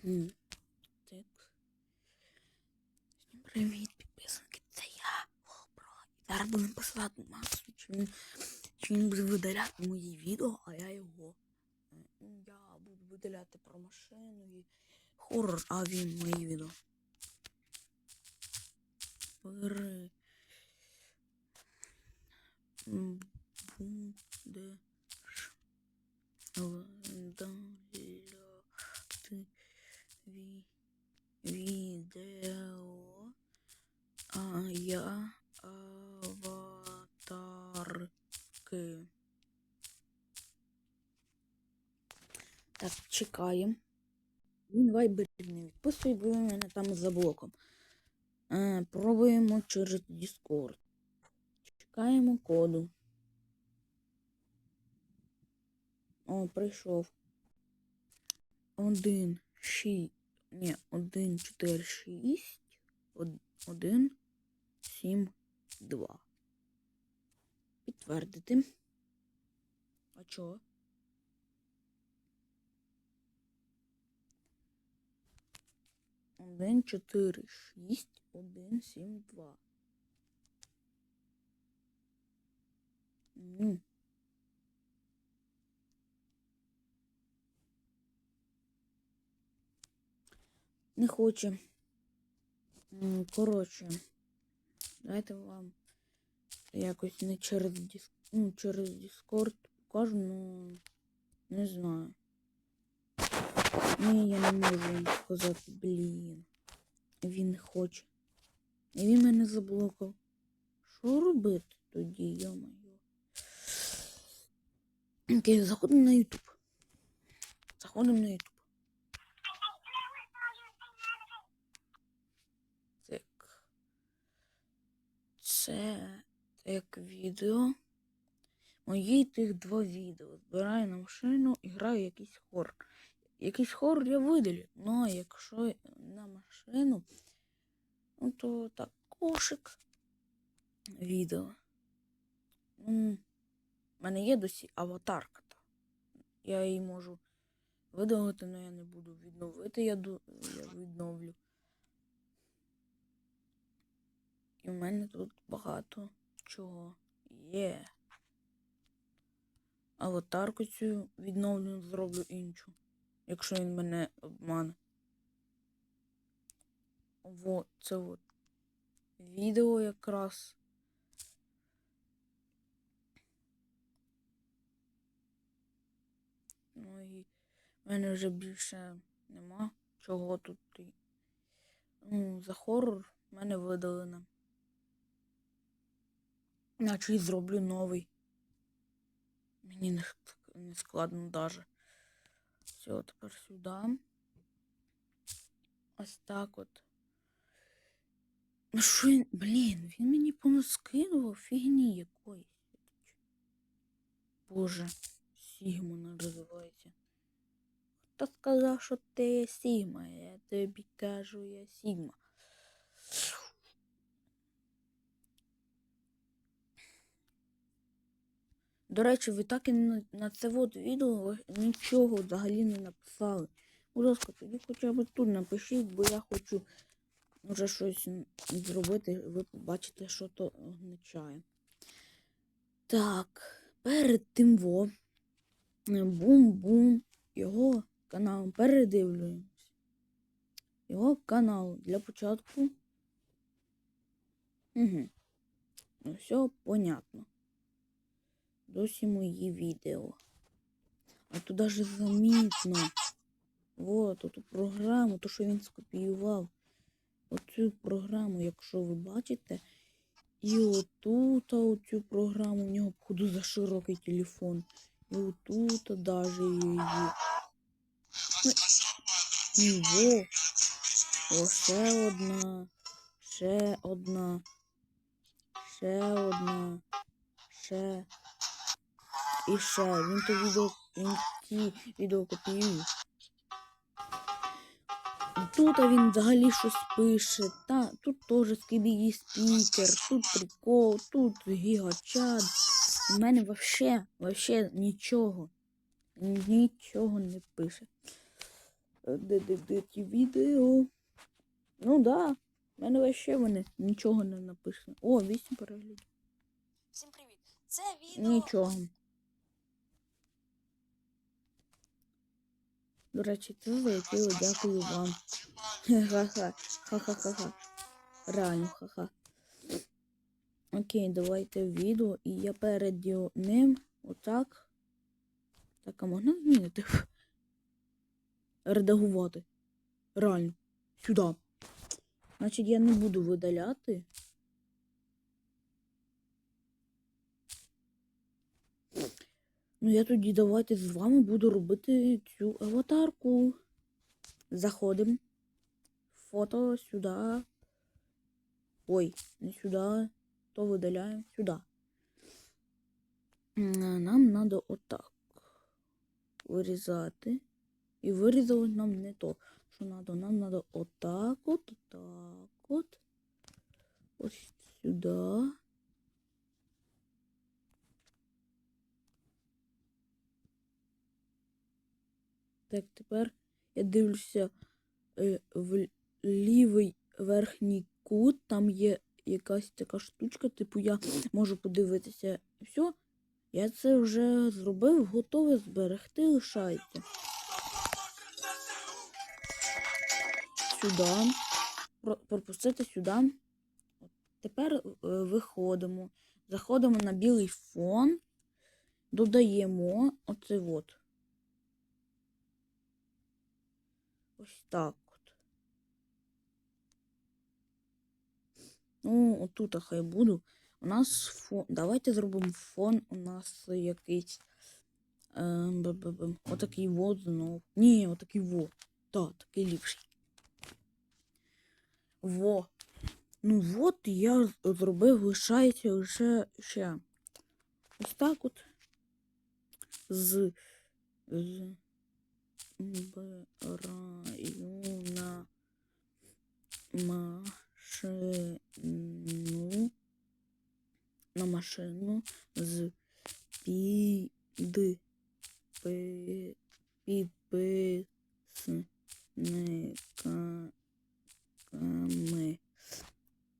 Так. Всім Привіт, підписники, це я, Волбро. І зараз будемо писати Максу, чи він, чи він буде видаляти мої відео, а я його. Е, Я буду видаляти про машину і хорор, а він мої відео. Пере... М, Буде... Відео, а я аватарки. Так, чекаємо. Він вайбер не відписує, бо він мене там за блоком. Е, пробуємо через Discord. Чекаємо коду. О, прийшов. Один, шість. Ні, один, чотири, шість. од- Один, сім, два. Підтвердити. А чого? Один, чотири, шість, один, сім, два. Не хоче. Коротше, дайте вам якось не через дис... ну, через Discord покажу, ну не знаю. Ні, я не можу їм сказати, блін. Він не хоче. І він мене заблокав. Що робити тоді, йо-моє? Окей, заходимо на YouTube. Заходимо на YouTube. Так. Це як відео. Мої тих два відео. Збираю на машину і граю якийсь хор. Якийсь хор я видалю. Ну, а якщо на машину, ну то так, кошик відео. Ну, в мене є досі аватарка. та. Я її можу видалити, але я не буду відновити, я, я відновлю. В мене тут багато чого є. Аватарку цю відновлю, зроблю іншу, якщо він мене обмане. Во, це от відео якраз. Ну і в мене вже більше нема чого тут. Ну, за хорор мене видалено. Наче і зроблю новий. Мені не, не складно даже. Все, тепер сюди. Ось так от. Ну що блін, він мені понаскидував фігні якоїсь. Боже, Сігма називається. Хто сказав, що ти є Сігма? Я тобі кажу, я Сігма. До речі, ви так і на, це от відео нічого взагалі не написали. Будь ласка, тоді хоча б тут напишіть, бо я хочу вже щось зробити, ви побачите, що то означає. Так, перед тим во. е, Бум-бум. Його канал передивлюємось. Його канал для початку. Угу. Ну, все понятно. Досі мої відео. А тут даже замітно. Вот, ту програму, то, що він скопіював. Оцю програму, якщо ви бачите. І отут оцю програму, у нього походу за широкий телефон. І отут даже її. Ну, і. О, ще одна. Ще одна. Ще одна. Ще. І ще. Він то відео. Він ті відео копіює. Тут він взагалі щось пише. Та, тут теж скибіді спікер, тут прикол, тут гігачат. У мене вообще, вообще нічого. Нічого не пише. Е, Де, де, де ті відео? Ну да. В мене вообще вони нічого не написано. О, 8 переглядів. Всім привіт! Це відео. Нічого. До речі, це залетіло, дякую вам. Ха-ха. Ха-ха-ха-ха. Реально, ха-ха. Окей, давайте відео. І я перед ним отак. Так, а можна змінити? Редагувати. Реально. Сюди. Значить, я не буду видаляти. Ну, я тоді давайте з вами буду робити цю аватарку. Заходимо. Фото сюди. Ой, не сюди. То видаляємо сюди. Нам треба отак вирізати. І вирізали нам не то, що треба. Нам треба отак от. Ось сюди. Так, тепер я дивлюся е, в лівий верхній кут, там є якась така штучка, типу я можу подивитися. Все, я це вже зробив, готове зберегти, лишається. Сюди. Пропустити сюди. Тепер е, виходимо. Заходимо на білий фон, додаємо оце от. Ось так от. Ну, отут хай буду. У нас фон. Давайте зробимо фон. У нас якийсь. Е, б-б-б. отакий вот знов. Ні, отакий во. Так, такий ліпший. Во. Ну от я зробив, лишається лише ще. Ось так от. З. З. Збираю на машину на машину з під підписниками.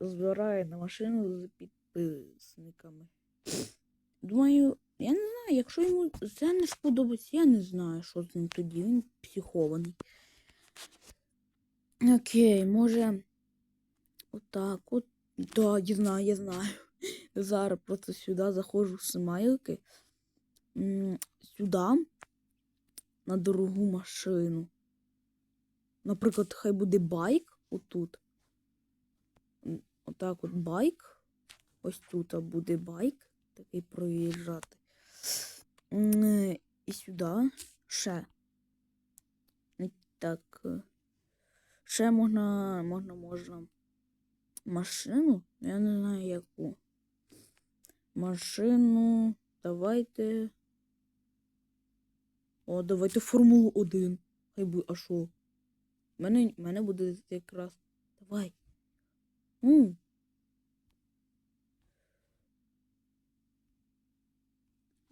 Збираю на машину з підписниками. Думаю, я не знаю, якщо йому це не сподобається, я не знаю, що з ним тоді. Він психований. Окей, може. Отак от. Да, я знаю, я знаю. Зараз просто сюди заходжу в смайлики. Сюди. На дорогу машину. Наприклад, хай буде байк отут. Отак от байк. Ось тут буде байк. Такий проїжджати. М, І сюди ще. Так. Ще можна, можна, можна. Машину? Я не знаю яку. Машину. Давайте. О, давайте Формулу 1. Хай буде, а що? Мене, мене буде якраз. Давай. Ну.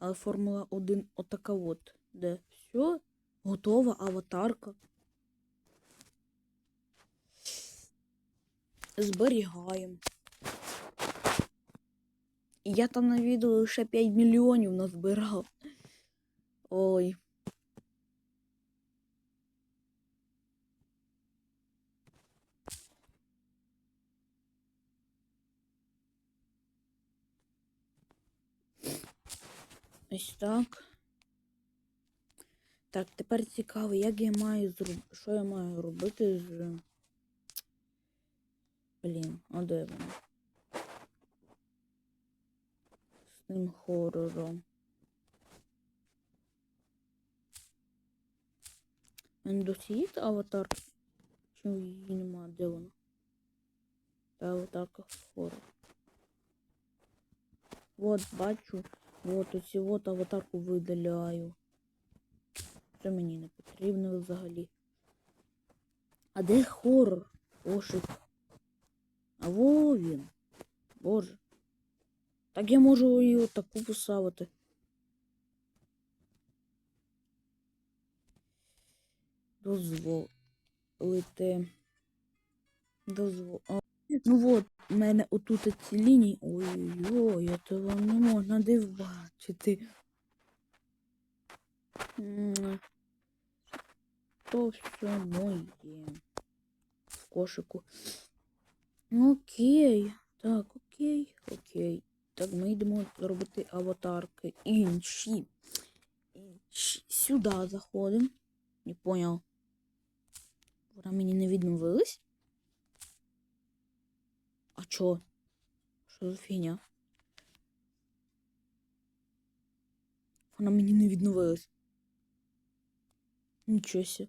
Але Формула 1 отака от. Де все, готова аватарка. Зберігаємо. Я там на відео лише 5 мільйонів назбирав. Ой. Ось так. Так, тепер цікаво, як я маю зроб... Що я маю робити з. Блін, а де? З тим хорором. Мене досі є аватар? Чи її нема? Де вона? Та аватарка хорор. Вот, бачу. Вот оці от аватарку видаляю. Це мені не потрібно взагалі. А де хорор? Ошик. А во він. Боже. Так я можу і отаку поставити. дозволити. Дозвол. Ну от, у мене отут ці лінії. Ой-ой-ой, це вам не можна див бачити. То все моє. В кошику. Ну, Окей. Так, окей, окей. Так, ми йдемо робити аватарки. Інші. Інші. Сюди заходимо. Не понял. Вона мені не відновилась? А чо? Що за фігня? Вона мені не відновилась. Нічого сі.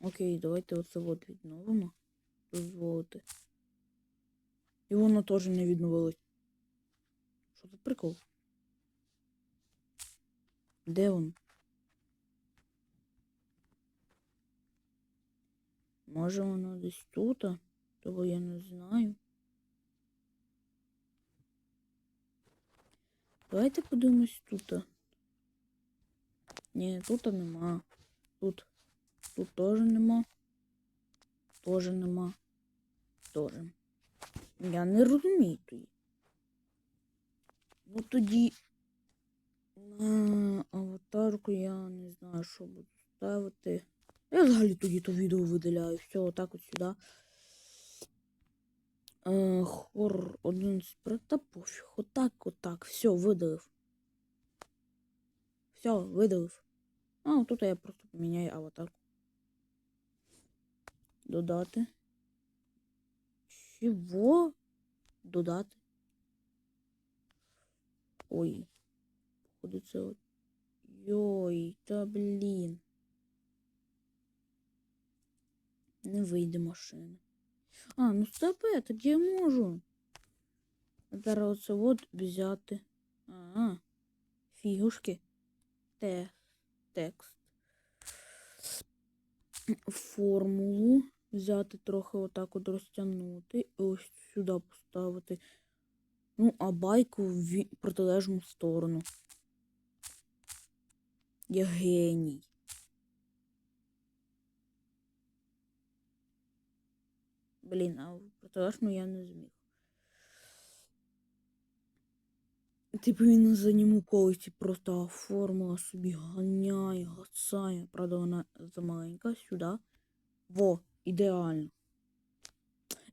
Окей, давайте оце от відновимо. Дозволити. І воно теж не відновилось. Що за прикол? Де він? Може воно десь тут? Того я не знаю. Давайте подивимось тут. Ні, тут нема. Тут. Тут теж нема. Теж нема. Теж. Я не розумію тоді. Ну тоді на аватарку я не знаю, що буду ставити. Я взагалі тоді то відео видаляю. Все, отак от сюди. Е, хор один з Та пофіг. Отак, отак. Все, видалив. Все, видалив. А, тут я просто поміняю аватарку. Додати. Чого? Додати. Ой. Походу це от. Йой, та блін. Не вийде машина. А, ну стопе, так я можу. Зараз оце от взяти. Ага. Фігушки. Те. Текст. Формулу. Взяти трохи отак от розтягнути. І ось сюди поставити. Ну, а байку в протилежну сторону. Я геній. Блін, а в протилежну я не зміг. Типу він на задньому колесі просто формула собі ганяє, гасає. Правда, вона замаленька сюди. Во, ідеально.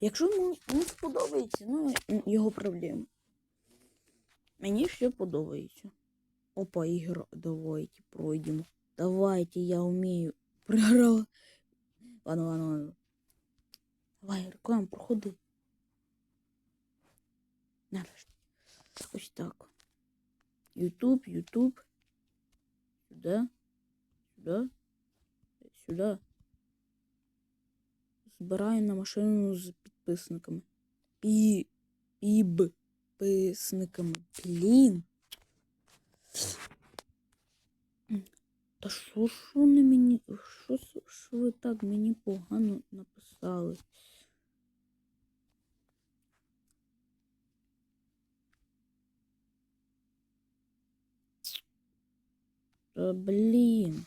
Якщо йому не сподобається, ну його проблеми. Мені ще подобається. Опа, ігра. Давайте пройдемо. Давайте, я вмію. Програла. Ладно, ладно, ладно. Давай, реклам, проходи. Нарешті. Ось так. Ютуб, Ютуб. Сюди. Сюди. Сюди. Збираю на машину з підписниками. І. Підписниками. Блін. Та що ж вони мені. Що, с- ви так мені погано написали? Та блін.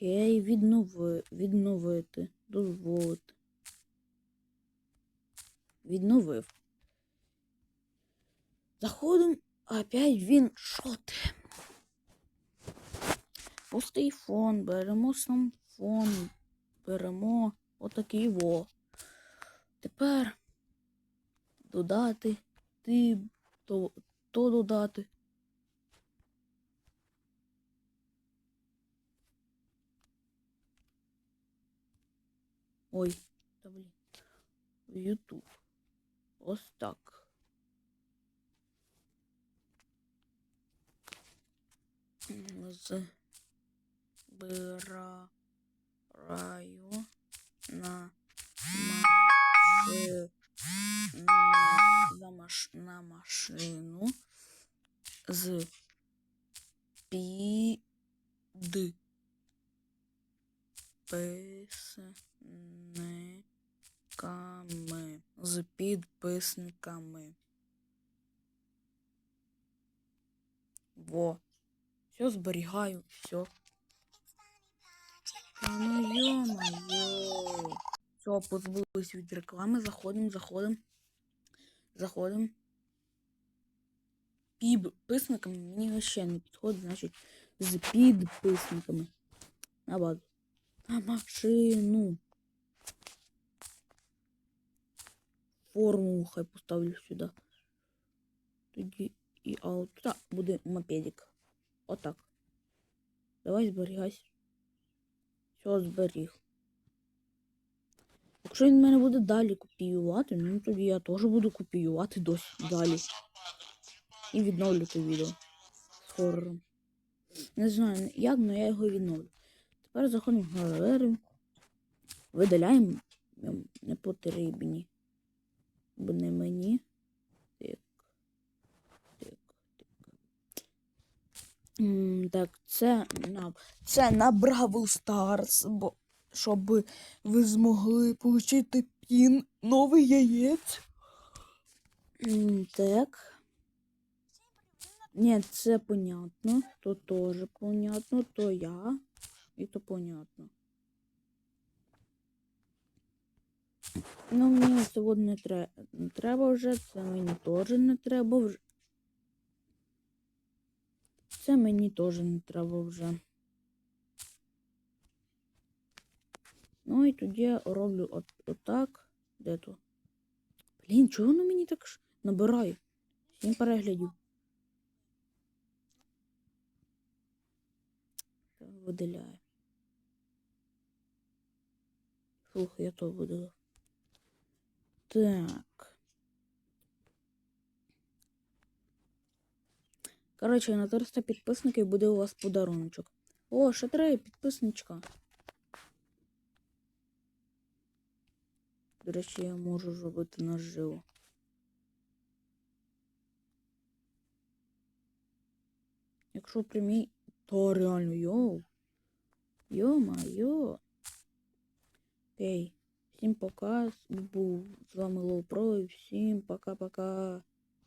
Окей, віднови, відновити, дозволити. Відновив. Заходимо, опять він що ти? Пустий фон, беремо сам фон, беремо отакий во. Тепер додати, ти то, то додати. Ой, та блін. Ютуб. Ось так. Збираю на машину за маш... на машину з під підписниками. З підписниками. Во. Все зберігаю, все. Ну ё-моё. Все, позбулись від реклами. Заходим, заходим. Заходим. Підписниками мені вообще не підходить, значить, з підписниками. На базу. На машину. Форму хай поставлю сюди. Тоді і а от туди буде мопедик. Отак. Давай зберігайся. Все, зберіг. Якщо він мене буде далі копіювати, ну тоді я теж буду копіювати досі далі. І відновлювати відео з хорором. Не знаю, як, але я його відновлю. Тепер заходимо в галерею. Видаляємо ем, непотрібні. Бо не мені. Так. Так. М, Так, це на, це на Бравл Старс, бо щоб ви змогли отримати пін новий яєць. Так. Ні, це понятно. То теж понятно, то я. І то понятно. Ну, мені сьогодні не, тре... не треба вже, це мені теж не треба вже. Це мені теж не треба вже. Ну і тоді я роблю от, отак. Де то? Блін, чого воно мені так набирає? Сім переглядів. Видаляю. Слухай, я то видалив. Так. Коротше, на 300 підписників буде у вас подаруночок. О, ще три підписничка. До речі, я можу зробити наживо. Якщо прямій, то реально йоу. Йо-майо. Окей. Всім пока. Був з вами Лоу Про і всім пока-пока.